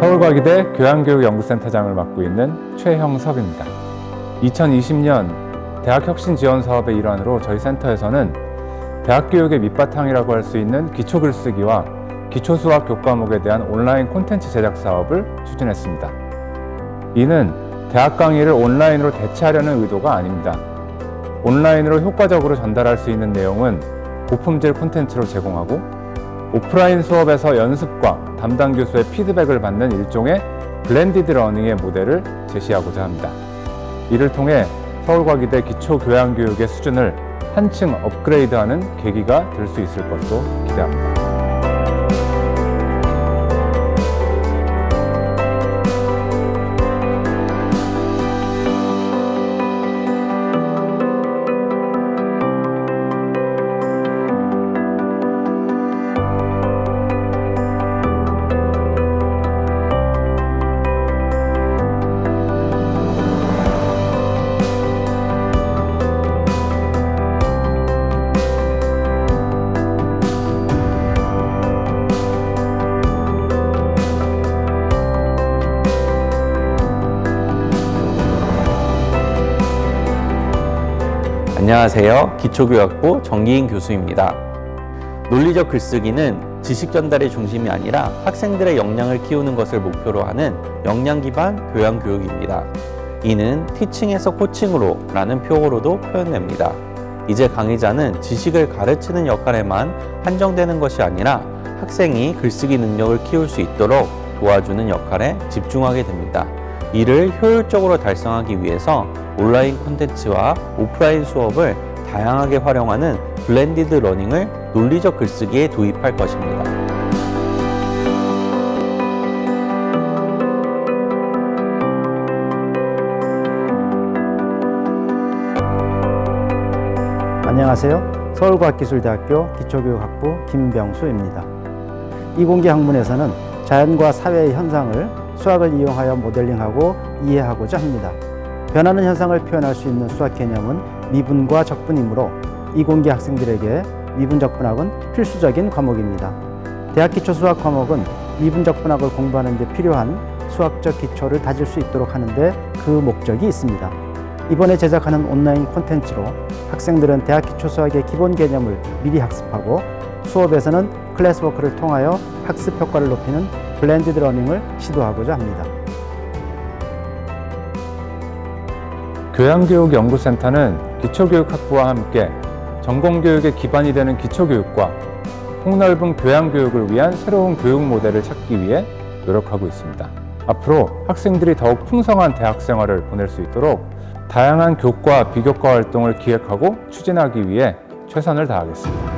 서울과기대 교양교육연구센터장을 맡고 있는 최형섭입니다. 2020년 대학혁신지원 사업의 일환으로 저희 센터에서는 대학 교육의 밑바탕이라고 할 수 있는 기초글쓰기와 기초수학 교과목에 대한 온라인 콘텐츠 제작 사업을 추진했습니다. 이는 대학 강의를 온라인으로 대체하려는 의도가 아닙니다. 온라인으로 효과적으로 전달할 수 있는 내용은 고품질 콘텐츠로 제공하고 오프라인 수업에서 연습과 담당 교수의 피드백을 받는 일종의 블렌디드 러닝의 모델을 제시하고자 합니다. 이를 통해 서울과기대 기초교양교육의 수준을 한층 업그레이드하는 계기가 될 수 있을 것으로 기대합니다. 안녕하세요. 기초교육부 정기인 교수입니다. 논리적 글쓰기는 지식 전달의 중심이 아니라 학생들의 역량을 키우는 것을 목표로 하는 역량 기반 교양 교육입니다. 이는 티칭에서 코칭으로 라는 표어로도 표현됩니다. 이제 강의자는 지식을 가르치는 역할에만 한정되는 것이 아니라 학생이 글쓰기 능력을 키울 수 있도록 도와주는 역할에 집중하게 됩니다. 이를 효율적으로 달성하기 위해서 온라인 콘텐츠와 오프라인 수업을 다양하게 활용하는 블렌디드 러닝을 논리적 글쓰기에 도입할 것입니다. 안녕하세요. 서울과학기술대학교 기초교육학부 김병수입니다. 이공계 학문에서는 자연과 사회의 현상을 수학을 이용하여 모델링하고 이해하고자 합니다. 변하는 현상을 표현할 수 있는 수학 개념은 미분과 적분이므로 이공계 학생들에게 미분 적분학은 필수적인 과목입니다. 대학 기초 수학 과목은 미분 적분학을 공부하는 데 필요한 수학적 기초를 다질 수 있도록 하는데 그 목적이 있습니다. 이번에 제작하는 온라인 콘텐츠로 학생들은 대학 기초 수학의 기본 개념을 미리 학습하고 수업에서는 클래스워크를 통하여 학습 효과를 높이는 블렌디드 러닝을 시도하고자 합니다. 교양교육연구센터는 기초교육 학부와 함께 전공교육의 기반이 되는 기초교육과 폭넓은 교양교육을 위한 새로운 교육 모델을 찾기 위해 노력하고 있습니다. 앞으로 학생들이 더욱 풍성한 대학 생활을 보낼 수 있도록 다양한 교과, 비교과 활동을 기획하고 추진하기 위해 최선을 다하겠습니다.